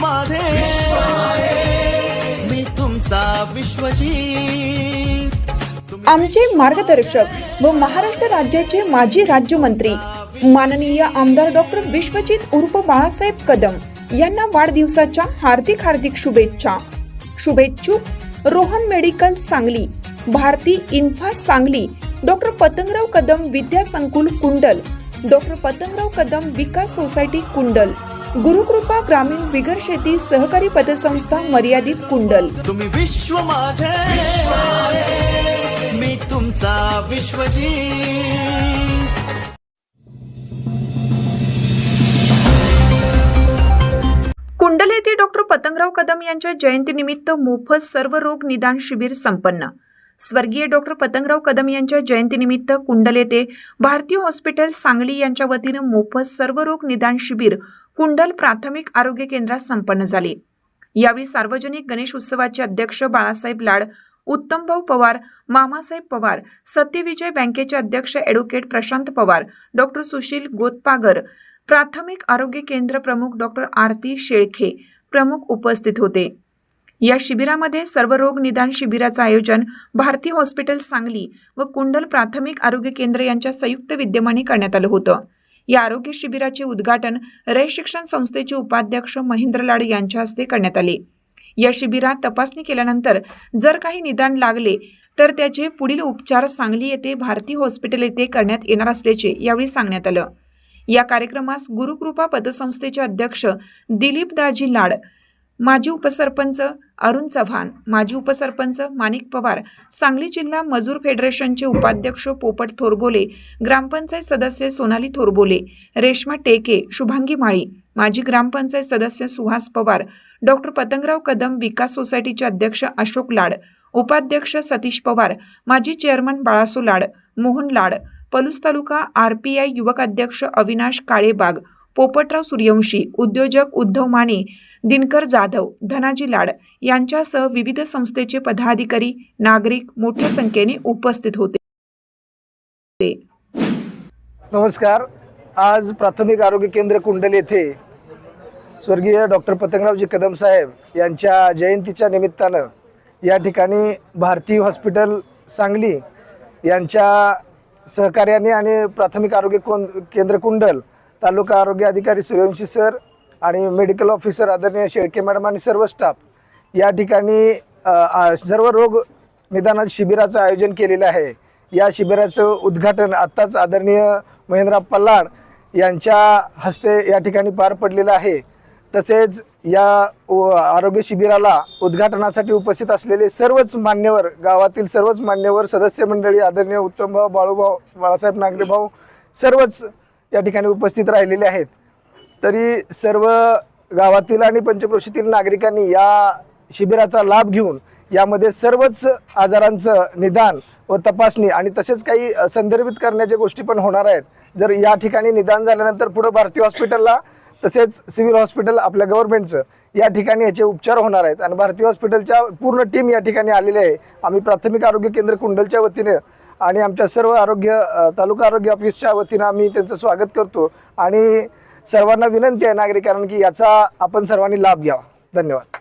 माझे. मी तुमचा विश्वजीत. आमचे मार्गदर्शक व महाराष्ट्र राज्याचे माजी राज्यमंत्री माननीय आमदार डॉक्टर विश्वजित उर्फ बाळासाहेब कदम यांना वाढदिवसाच्या हार्दिक हार्दिक शुभेच्छा. शुभेच्छुक रोहन मेडिकल सांगली भारती इन्फा सांगली डॉक्टर पतंगराव कदम विद्या संकुल कुंडल डॉक्टर पतंगराव कदम विकास सोसायटी कुंडल गुरुकृपा ग्रामीण बिगर शेती सहकारी पतसंस्था मर्यादित कुंडल. तुम्ही विश्व माझे. मी तुमचा विश्वजीत. कुंडल येथे डॉक्टर पतंगराव कदम यांच्या जयंतीनिमित्त मोफत सर्व रोग निदान शिबिर संपन्न. स्वर्गीय डॉक्टर पतंगराव कदम यांच्या जयंतीनिमित्त कुंडल येथे भारतीय हॉस्पिटल सांगली यांच्या वतीनं मोफत सर्व रोग निदान शिबिर कुंडल प्राथमिक आरोग्य केंद्रात संपन्न झाले. यावेळी सार्वजनिक गणेश उत्सवाचे अध्यक्ष बाळासाहेब लाड उत्तमभाऊ पवार मामासाहेब पवार सत्यविजय बँकेचे अध्यक्ष ॲडव्होकेट प्रशांत पवार डॉक्टर सुशील गोतपागर प्राथमिक आरोग्य केंद्र प्रमुख डॉक्टर आरती शेळखे प्रमुख उपस्थित होते. या शिबिरामध्ये सर्व रोग निदान शिबिराचं आयोजन भारती हॉस्पिटल सांगली व कुंडल प्राथमिक आरोग्य केंद्र यांच्या संयुक्त विद्यमाने करण्यात आलं होतं. या आरोग्य शिबिराचे उद्घाटन रय शिक्षण संस्थेचे उपाध्यक्ष महेंद्र लाड यांच्या हस्ते करण्यात आले. या शिबिरात तपासणी केल्यानंतर जर काही निदान लागले तर त्याचे पुढील उपचार सांगली येथे भारती हॉस्पिटल येथे करण्यात येणार असल्याचे यावेळी सांगण्यात आलं. या कार्यक्रमास गुरुकृपा पतसंस्थेचे अध्यक्ष दिलीप दाजी लाड माजी उपसरपंच अरुण चव्हाण माजी उपसरपंच माणिक पवार सांगली जिल्हा मजूर फेडरेशनचे उपाध्यक्ष पोपट थोरबोले ग्रामपंचायत सदस्य सोनाली थोरबोले रेश्मा टेके शुभांगी माळी माजी ग्रामपंचायत सदस्य सुहास पवार डॉक्टर पतंगराव कदम विकास सोसायटीचे अध्यक्ष अशोक लाड उपाध्यक्ष सतीश पवार माजी chairman Balaso Lad Mohan Lad Palus taluka R P I युवक अध्यक्ष अविनाश काळेबाग पोपटराव सूर्यवंशी उद्योजक उद्धव माने दिनकर जाधव धनाजी लाड यांच्यासह विविध संस्थेचे पदाधिकारी नागरिक मोठ्या संख्येने उपस्थित होते. नमस्कार. आज प्राथमिक आरोग्य केंद्र कुंडल येथे स्वर्गीय डॉक्टर पतंगरावजी कदम साहेब यांच्या जयंतीच्या निमित्तानं या ठिकाणी भारती हॉस्पिटल सांगली यांच्या सहकार्याने आणि प्राथमिक आरोग्य कोन केंद्र कुंडल तालुका आरोग्य अधिकारी सूर्यवंशी सर आणि मेडिकल ऑफिसर आदरणीय शेळके मॅडम आणि सर्व स्टाफ या ठिकाणी सर्व रोग निदानात शिबिराचं आयोजन केलेलं आहे. या शिबिराचं उद्घाटन आत्ताच आदरणीय महेंद्र पल्लाड यांच्या हस्ते या ठिकाणी पार पडलेलं आहे. तसेच या आरोग्य शिबिराला उद्घाटनासाठी उपस्थित असलेले सर्वच मान्यवर गावातील सर्वच मान्यवर सदस्य मंडळी आदरणीय उत्तमभाऊ बाळूभाऊ बाळासाहेब नागरेभाऊ सर्वच या ठिकाणी उपस्थित राहिलेले आहेत. तरी सर्व गावातील आणि पंचक्रोशीतील नागरिकांनी या शिबिराचा लाभ घेऊन यामध्ये सर्वच आजारांचं निदान व तपासणी आणि तसेच काही संदर्भित करण्याच्या गोष्टी पण होणार आहेत. जर या ठिकाणी निदान झाल्यानंतर पुढं भारती हॉस्पिटलला तसेच सिव्हिल हॉस्पिटल आपल्या गव्हर्नमेंटचं या ठिकाणी याचे उपचार होणार आहेत. आणि भारती हॉस्पिटलच्या पूर्ण टीम या ठिकाणी आलेली आहे. आम्ही प्राथमिक आरोग्य केंद्र कुंडलच्या वतीने आणि आमच्या सर्व आरोग्य तालुका आरोग्य ऑफिसच्या वतीनं आम्ही त्यांचं स्वागत करतो. आणि सर्वांना विनंती आहे नागरिकांना की याचा आपण सर्वांनी लाभ घ्यावा. धन्यवाद.